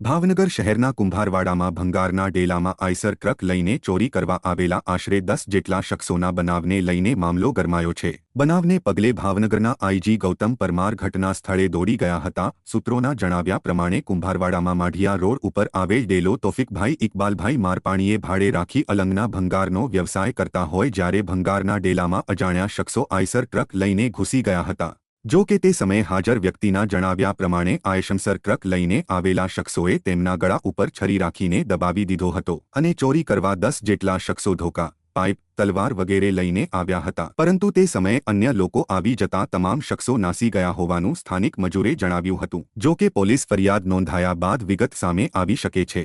ભાવનગર શહેરના કુંભારવાડામાં ભંગારના ડેલામાં Eicher truck લઈને ચોરી કરવા આવેલા આશરે દસ જેટલા શખ્સોના બનાવને લઈને મામલો ગરમાયો છે. બનાવને પગલે ભાવનગરના આઈજી ગૌતમ પરમાર ઘટના સ્થળે દોડી ગયા હતા. સૂત્રોના જણાવ્યા પ્રમાણે કુંભારવાડામાં માઢિયા રોડ ઉપર આવેલ ડેલો તોફિકભાઈ ઇકબાલભાઈ મારપાણીએ ભાડે રાખી અલંગના ભંગારનો વ્યવસાય કરતા હોય જ્યારે ભંગારના ડેલામાં અજાણ્યા શખ્સો આઈસર ટ્રક લઈને ઘૂસી ગયા હતા. જો કે તે સમયે હાજર વ્યક્તિના જણાવ્યા પ્રમાણે આયશમસર ટ્રક લઈને આવેલા શખ્સોએ તેમના ગળા ઉપર છરી રાખીને દબાવી દીધો હતો અને ચોરી કરવા દસ જેટલા શખ્સો ધોકા, પાઇપ, તલવાર વગેરે લઈને આવ્યા હતા. પરંતુ તે સમયે અન્ય લોકો આવી જતા તમામ શખ્સો નાસી ગયા હોવાનું સ્થાનિક મજૂરે જણાવ્યું હતું. જો કે પોલીસ ફરિયાદ નોંધાયા બાદ વિગત સામે આવી શકે છે.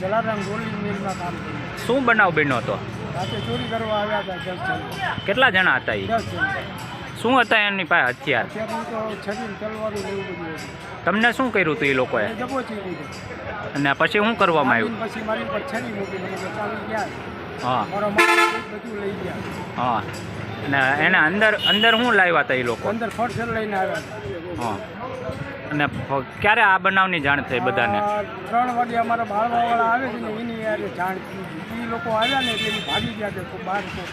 જલારામ રોલિંગ મિલમાં કામ કરું શું બનાવ બન્યો હતો? રાતે ચોરી કરવા આવ્યા હતા દસ કેટલા જણા હતા એ શું હતા એમની પાસે હથિયાર? તમને શું કર્યું હતું એ લોકોએ? અને પછી શું કરવામાં આવ્યું? પછી મારી છરી મૂકી હા. હા. અને એને અંદર અંદર શું લાવ્યા હતા એ લોકો? અંદર ફોર્સર લઈને આવ્યા હા. અને ક્યારે આ બનાવની જાણ થઈ બધાને? ત્રણ વાગે અમારા બાળવાવાળા આવે છે ને એની યારે જાણ એ લોકો આવ્યા ને એટલે ભાગી ગયા કે બહાર કોક